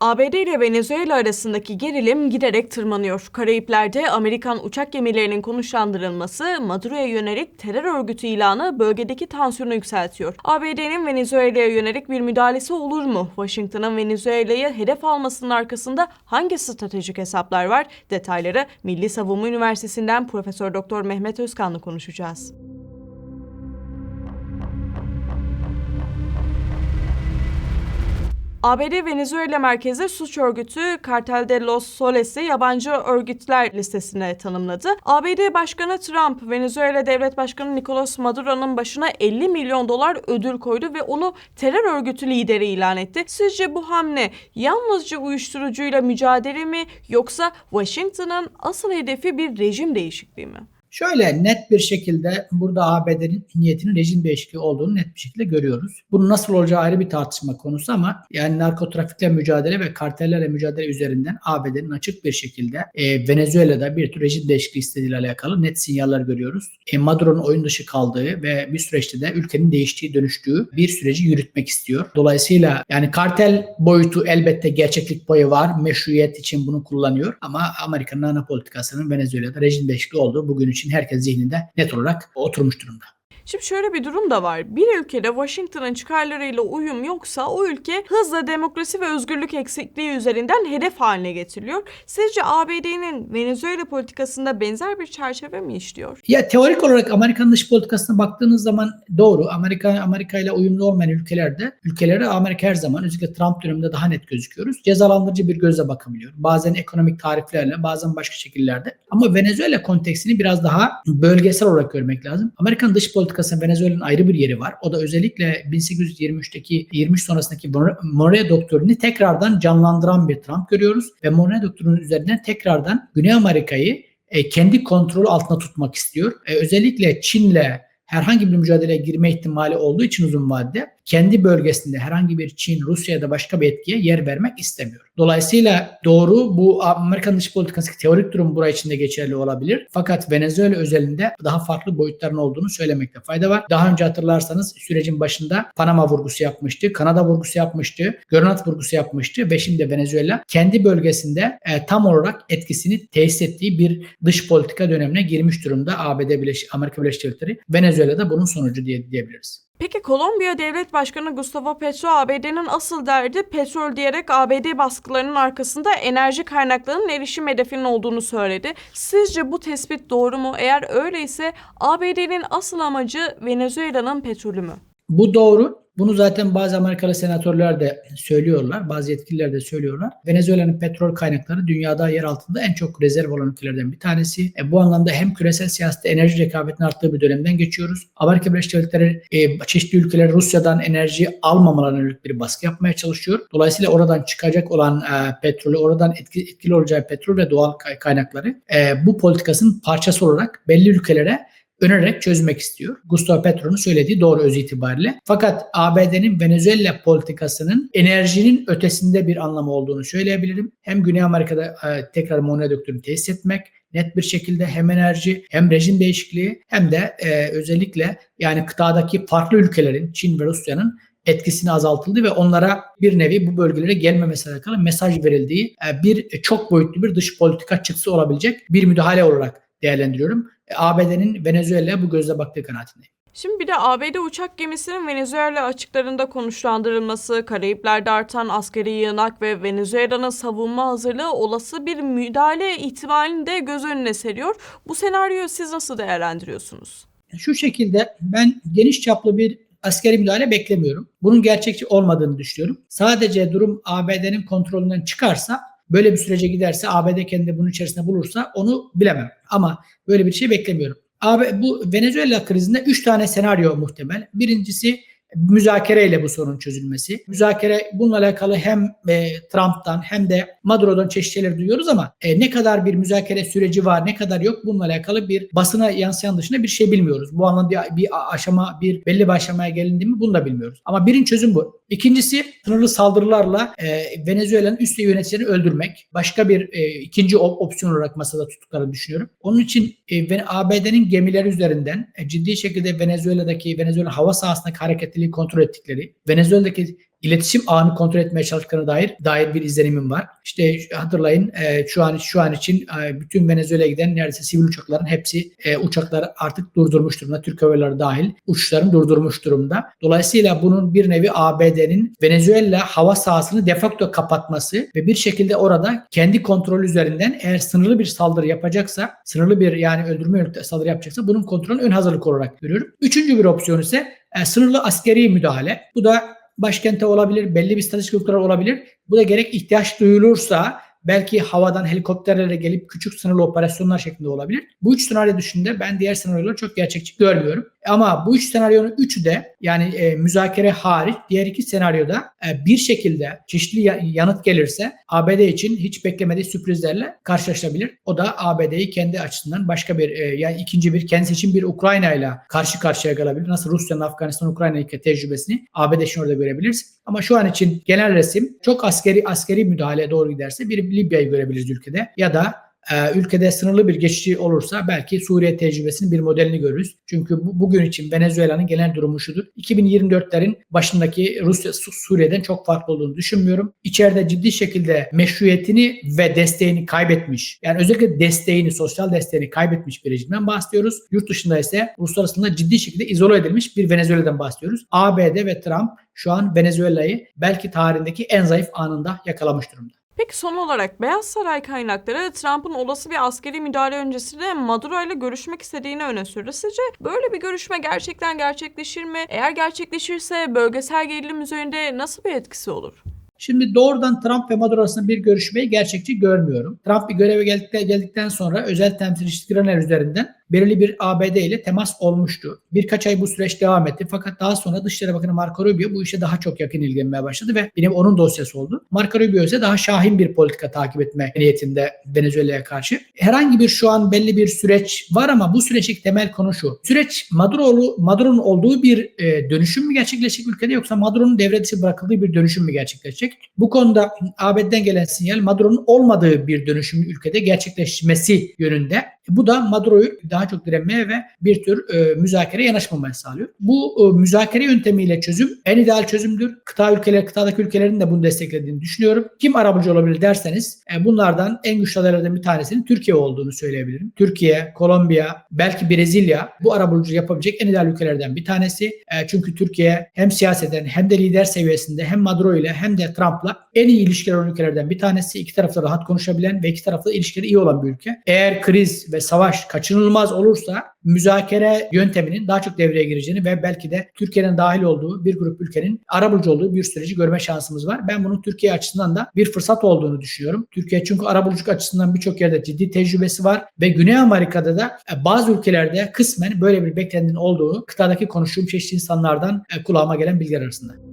ABD ile Venezuela arasındaki gerilim giderek tırmanıyor. Karayipler'de Amerikan uçak gemilerinin konuşlandırılması Maduro'ya yönelik terör örgütü ilanı bölgedeki tansiyonu yükseltiyor. ABD'nin Venezuela'ya yönelik bir müdahalesi olur mu? Washington'ın Venezuela'yı hedef almasının arkasında hangi stratejik hesaplar var? Detayları Milli Savunma Üniversitesi'nden Profesör Doktor Mehmet Özkan'la konuşacağız. ABD Venezuela merkezi suç örgütü Cartel de los Soles'i yabancı örgütler listesine tanımladı. ABD Başkanı Trump, Venezuela Devlet Başkanı Nicolas Maduro'nun başına 50 milyon dolar ödül koydu ve onu terör örgütü lideri ilan etti. Sizce bu hamle yalnızca uyuşturucuyla mücadele mi yoksa Washington'ın asıl hedefi bir rejim değişikliği mi? Şöyle net bir şekilde burada ABD'nin niyetinin rejim değişikliği olduğunu net bir şekilde görüyoruz. Bunun nasıl olacağı ayrı bir tartışma konusu ama yani narkotrafikle mücadele ve kartellerle mücadele üzerinden ABD'nin açık bir şekilde e, Venezuela'da bir tür rejim değişikliği istediğiyle alakalı net sinyaller görüyoruz. E, Maduro'nun oyun dışı kaldığı ve bir süreçte de ülkenin değiştiği, dönüştüğü bir süreci yürütmek istiyor. Dolayısıyla yani kartel boyutu elbette gerçeklik payı var. Meşruiyet için bunu kullanıyor ama Amerika'nın ana politikasının Venezuela'da rejim değişikliği olduğu bugün için herkes zihninde net olarak oturmuş durumda. Şimdi şöyle bir durum da var. Bir ülkede Washington'ın çıkarlarıyla uyum yoksa o ülke hızla demokrasi ve özgürlük eksikliği üzerinden hedef haline getiriliyor. Sizce ABD'nin Venezuela politikasında benzer bir çerçeve mi işliyor? Ya teorik olarak Amerikan dış politikasına baktığınız zaman doğru. Amerika Amerika ile uyumlu olmayan ülkelerde ülkelere Amerika her zaman özellikle Trump döneminde daha net gözüküyoruz. Cezalandırıcı bir gözle bakabiliyor. Bazen ekonomik tariflerle, bazen başka şekillerde. Ama Venezuela konteksini biraz daha bölgesel olarak görmek lazım. Amerikan dış politikası Venezuela'nın ayrı bir yeri var. O da özellikle 1823'teki 23 sonrasındaki Monroe doktrinini tekrardan canlandıran bir Trump görüyoruz ve Monroe doktrininin üzerinden tekrardan Güney Amerika'yı e, kendi kontrolü altına tutmak istiyor. E, özellikle Çin'le herhangi bir mücadeleye girme ihtimali olduğu için uzun vadede kendi bölgesinde herhangi bir Çin, Rusya ya da başka bir etkiye yer vermek istemiyor. Dolayısıyla doğru bu Amerikan dış politikası teorik durum buraya içinde geçerli olabilir. Fakat Venezuela özelinde daha farklı boyutların olduğunu söylemekte fayda var. Daha önce hatırlarsanız sürecin başında Panama vurgusu yapmıştı, Kanada vurgusu yapmıştı, Grönland vurgusu yapmıştı ve şimdi Venezuela kendi bölgesinde e, tam olarak etkisini tesis ettiği bir dış politika dönemine girmiş durumda ABD Birleşik Amerika Birleşik Devletleri. Venezuela'da bunun sonucu diye diyebiliriz. Peki Kolombiya Devlet Başkanı Gustavo Petro ABD'nin asıl derdi petrol diyerek ABD baskılarının arkasında enerji kaynaklarının erişim hedefinin olduğunu söyledi. Sizce bu tespit doğru mu? Eğer öyleyse ABD'nin asıl amacı Venezuela'nın petrolü mü? Bu doğru. Bunu zaten bazı Amerikalı senatörler de söylüyorlar, bazı yetkililer de söylüyorlar. Venezuela'nın petrol kaynakları dünyada yer altında en çok rezerv olan ülkelerden bir tanesi. E, bu anlamda hem küresel siyasette enerji rekabetinin arttığı bir dönemden geçiyoruz. Amerika Birleşik Devletleri e, çeşitli ülkeler Rusya'dan enerji almamalarına yönelik bir baskı yapmaya çalışıyor. Dolayısıyla oradan çıkacak olan e, petrolü, oradan etki, etkili olacağı petrol ve doğal kaynakları e, bu politikasının parçası olarak belli ülkelere önererek çözmek istiyor. Gustavo Petro'nun söylediği doğru öz itibariyle. Fakat ABD'nin Venezuela politikasının enerjinin ötesinde bir anlamı olduğunu söyleyebilirim. Hem Güney Amerika'da e, tekrar Monroe doktrini tesis etmek, net bir şekilde hem enerji hem rejim değişikliği hem de e, özellikle yani kıtadaki farklı ülkelerin Çin ve Rusya'nın etkisini azaltıldı ve onlara bir nevi bu bölgelere gelmemesi alakalı mesaj verildiği e, bir çok boyutlu bir dış politika çıksı olabilecek bir müdahale olarak değerlendiriyorum. ABD'nin Venezuela'ya bu gözle baktığı kanaatindeyim. Şimdi bir de ABD uçak gemisinin Venezuela açıklarında konuşlandırılması, Karayipler'de artan askeri yığınak ve Venezuela'nın savunma hazırlığı olası bir müdahale ihtimalini de göz önüne seriyor. Bu senaryoyu siz nasıl değerlendiriyorsunuz? Şu şekilde ben geniş çaplı bir askeri müdahale beklemiyorum. Bunun gerçekçi olmadığını düşünüyorum. Sadece durum ABD'nin kontrolünden çıkarsa böyle bir sürece giderse ABD kendini bunun içerisinde bulursa onu bilemem. Ama böyle bir şey beklemiyorum. Abi bu Venezuela krizinde 3 tane senaryo muhtemel. Birincisi müzakereyle bu sorunun çözülmesi. Müzakere bununla alakalı hem e, Trump'tan hem de Maduro'dan çeşitli duyuyoruz ama e, ne kadar bir müzakere süreci var ne kadar yok bununla alakalı bir basına yansıyan dışında bir şey bilmiyoruz. Bu anlamda bir, bir aşama bir belli bir aşamaya gelindi mi bunu da bilmiyoruz. Ama birinci çözüm bu. İkincisi sınırlı saldırılarla e, Venezuela'nın üst yöneticilerini öldürmek. Başka bir e, ikinci op- opsiyon olarak masada tuttuklarını düşünüyorum. Onun için e, ABD'nin gemileri üzerinden e, ciddi şekilde Venezuela'daki Venezuela hava sahasındaki hareketliliği kontrol ettikleri, Venezuela'daki iletişim ağını kontrol etmeye çalıştıklarına dair dair bir izlenimim var. İşte hatırlayın e, şu an şu an için e, bütün Venezuela'ya giden neredeyse sivil uçakların hepsi e, uçakları artık durdurmuş durumda. Türk Hava Yolları dahil uçuşlarını durdurmuş durumda. Dolayısıyla bunun bir nevi ABD'nin Venezuela hava sahasını defakto kapatması ve bir şekilde orada kendi kontrolü üzerinden eğer sınırlı bir saldırı yapacaksa, sınırlı bir yani öldürme yönelik saldırı yapacaksa bunun kontrolünü ön hazırlık olarak görüyorum. Üçüncü bir opsiyon ise e, sınırlı askeri müdahale. Bu da başkente olabilir, belli bir stratejik noktalar olabilir. Bu da gerek ihtiyaç duyulursa belki havadan helikopterlere gelip küçük sınırlı operasyonlar şeklinde olabilir. Bu üç senaryo dışında ben diğer senaryoları çok gerçekçi görmüyorum. Ama bu üç senaryonun üçü de yani e, müzakere hariç diğer iki senaryoda e, bir şekilde çeşitli ya- yanıt gelirse ABD için hiç beklemediği sürprizlerle karşılaşabilir. O da ABD'yi kendi açısından başka bir e, yani ikinci bir kendisi için bir Ukrayna ile karşı karşıya kalabilir. Nasıl Rusya'nın Afganistan Ukrayna'daki tecrübesini ABD için orada görebiliriz. Ama şu an için genel resim çok askeri askeri müdahaleye doğru giderse bir Libya'yı görebiliriz ülkede ya da e, ülkede sınırlı bir geçici olursa belki Suriye tecrübesinin bir modelini görürüz. Çünkü bu, bugün için Venezuela'nın genel durumu şudur. 2024'lerin başındaki Rusya Su- Suriye'den çok farklı olduğunu düşünmüyorum. İçeride ciddi şekilde meşruiyetini ve desteğini kaybetmiş. Yani özellikle desteğini, sosyal desteğini kaybetmiş bir rejimden bahsediyoruz. Yurt dışında ise uluslararasında ciddi şekilde izole edilmiş bir Venezuela'dan bahsediyoruz. ABD ve Trump şu an Venezuela'yı belki tarihindeki en zayıf anında yakalamış durumda. Peki son olarak Beyaz Saray kaynakları Trump'ın olası bir askeri müdahale öncesinde Maduro ile görüşmek istediğini öne sürdü. Sizce böyle bir görüşme gerçekten gerçekleşir mi? Eğer gerçekleşirse bölgesel gerilim üzerinde nasıl bir etkisi olur? Şimdi doğrudan Trump ve Maduro arasında bir görüşmeyi gerçekçi görmüyorum. Trump bir göreve geldikten, sonra özel temsilcisi Grenell üzerinden belirli bir ABD ile temas olmuştu. Birkaç ay bu süreç devam etti fakat daha sonra Dışişleri Bakanı Marco Rubio bu işe daha çok yakın ilgilenmeye başladı ve benim onun dosyası oldu. Marco Rubio ise daha şahin bir politika takip etme niyetinde Venezuela'ya karşı. Herhangi bir şu an belli bir süreç var ama bu süreçteki temel konu şu. Süreç Maduro'lu Maduro'nun olduğu bir e, dönüşüm mü gerçekleşecek ülkede yoksa Maduro'nun devre dışı bırakıldığı bir dönüşüm mü gerçekleşecek? Bu konuda ABD'den gelen sinyal Maduro'nun olmadığı bir dönüşüm ülkede gerçekleşmesi yönünde. Bu da Maduro'yu daha çok direnmeye ve bir tür e, müzakereye yanaşmamaya sağlıyor. Bu e, müzakere yöntemiyle çözüm en ideal çözümdür. Kıta ülkeler, kıtadaki ülkelerin de bunu desteklediğini düşünüyorum. Kim arabulucu olabilir derseniz e, bunlardan en güçlü adaylardan bir tanesinin Türkiye olduğunu söyleyebilirim. Türkiye, Kolombiya, belki Brezilya bu arabulucu yapabilecek en ideal ülkelerden bir tanesi. E, çünkü Türkiye hem siyaseten hem de lider seviyesinde hem Maduro ile hem de Trump'la en iyi ilişkiler olan ülkelerden bir tanesi. İki tarafta rahat konuşabilen ve iki tarafta ilişkileri iyi olan bir ülke. Eğer kriz ve savaş kaçınılmaz olursa müzakere yönteminin daha çok devreye gireceğini ve belki de Türkiye'nin dahil olduğu bir grup ülkenin arabulucu olduğu bir süreci görme şansımız var. Ben bunun Türkiye açısından da bir fırsat olduğunu düşünüyorum. Türkiye çünkü arabuluculuk açısından birçok yerde ciddi tecrübesi var ve Güney Amerika'da da e, bazı ülkelerde kısmen böyle bir beklentinin olduğu kıtadaki konuştuğum çeşitli insanlardan e, kulağıma gelen bilgiler arasında.